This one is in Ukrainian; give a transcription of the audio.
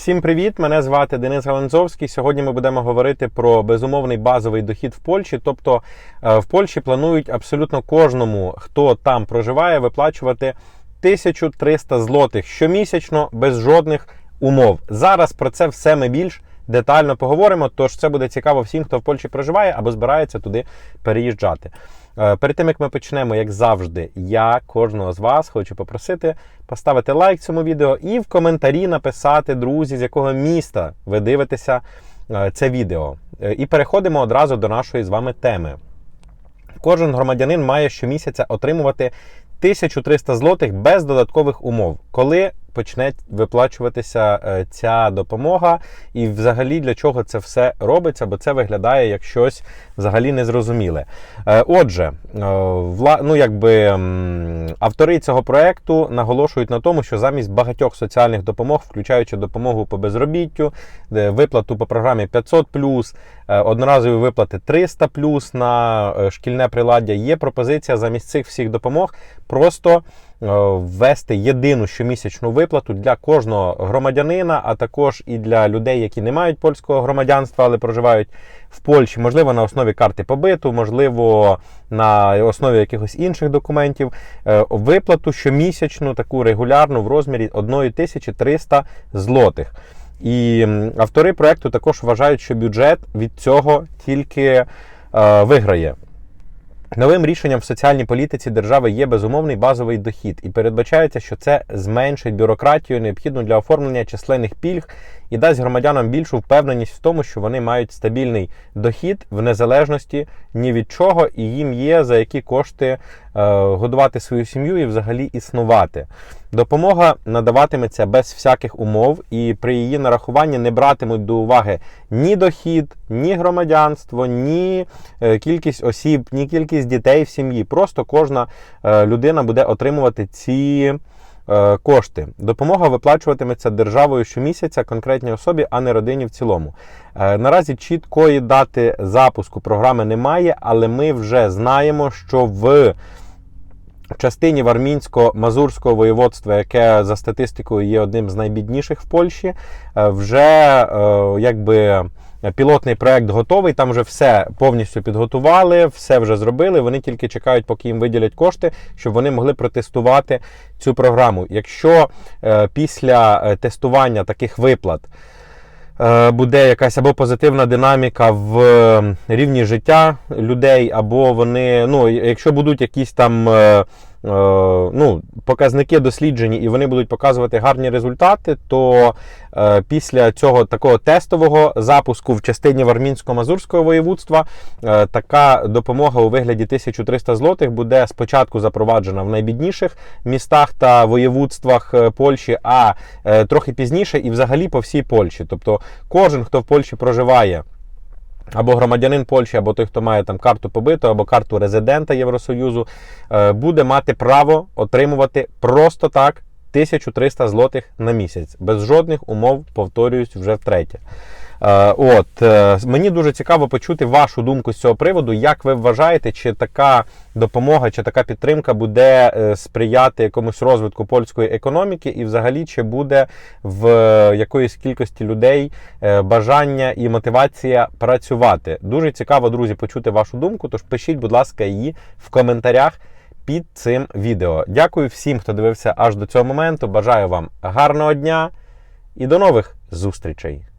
Всім привіт! Мене звати Денис Галанзовський. Сьогодні ми будемо говорити про безумовний базовий дохід в Польщі. Тобто е, в Польщі планують абсолютно кожному, хто там проживає, виплачувати 1300 злотих щомісячно без жодних умов. Зараз про це все ми більш детально поговоримо. Тож це буде цікаво всім, хто в Польщі проживає або збирається туди переїжджати. Е, Перед тим як ми почнемо, як завжди, я кожного з вас хочу попросити поставити лайк цьому відео і в коментарі написати, друзі, з якого міста ви дивитеся е, це відео. Е, І переходимо одразу до нашої з вами теми. Кожен громадянин має щомісяця отримувати 1300 злотих без додаткових умов, коли почне виплачуватися е, ця допомога, і взагалі для чого це все робиться, бо це виглядає як щось взагалі незрозуміле. Е, Отже, е, ну, якби, автори цього проекту наголошують на тому, що замість багатьох соціальних допомог, включаючи допомогу по безробіттю, виплату по програмі 500 е, одноразові виплати 300 на шкільне приладдя, є пропозиція замість цих всіх допомог просто ввести єдину щомісячну виплату для кожного громадянина, а також і для людей, які не мають польського громадянства, але проживають в Польщі, можливо, на основі карти побиту, можливо, на основі якихось інших документів. е, Виплату щомісячну, таку регулярну в розмірі 1300 злотих. І автори проекту також вважають, що бюджет від цього тільки е, виграє. Новим рішенням в соціальній політиці держави є безумовний базовий дохід, і передбачається, що це зменшить бюрократію, необхідну для оформлення численних пільг, і дасть громадянам більшу впевненість в тому, що вони мають стабільний дохід в незалежності ні від чого, і їм є за які кошти е, годувати свою сім'ю і взагалі існувати. Допомога надаватиметься без всяких умов, і при її нарахуванні не братимуть до уваги ні дохід, ні громадянство, ні е, кількість осіб, ні кількість дітей в сім'ї. Просто кожна е, людина буде отримувати ці. Е, Кошти. Допомога виплачуватиметься державою щомісяця конкретній особі, а не родині в цілому. Е, Наразі чіткої дати запуску програми немає, але ми вже знаємо, що в частині Вармінсько-Мазурського воєводства, яке за статистикою є одним з найбідніших в Польщі, е, вже якби. Пілотний проект готовий, там вже все повністю підготували, все вже зробили. Вони тільки чекають, поки їм виділять кошти, щоб вони могли протестувати цю програму. Якщо е, після е, тестування таких виплат е, буде якась або позитивна динаміка в рівні життя людей, або вони, ну, якщо будуть якісь там. е, Ну, показники досліджені і вони будуть показувати гарні результати, то е, після цього такого тестового запуску в частині Вармінсько-Мазурського воєводства е, така допомога у вигляді 1300 злотих буде спочатку запроваджена в найбідніших містах та воєводствах е, Польщі, а е, трохи пізніше і взагалі по всій Польщі. Тобто кожен, хто в Польщі проживає. Або громадянин Польщі, або той, хто має там карту побиту, або карту резидента Євросоюзу, е, буде мати право отримувати просто так 1300 злотих на місяць, без жодних умов, повторююсь вже втретє. Е, От е, мені дуже цікаво почути вашу думку з цього приводу. Як ви вважаєте, чи така допомога, чи така підтримка буде е, сприяти якомусь розвитку польської економіки, і взагалі чи буде в якоїсь кількості людей бажання і мотивація працювати? Дуже цікаво, друзі, почути вашу думку. Тож пишіть, будь ласка, її в коментарях. Під цим відео. Дякую всім, хто дивився аж до цього моменту. Бажаю вам гарного дня і до нових зустрічей!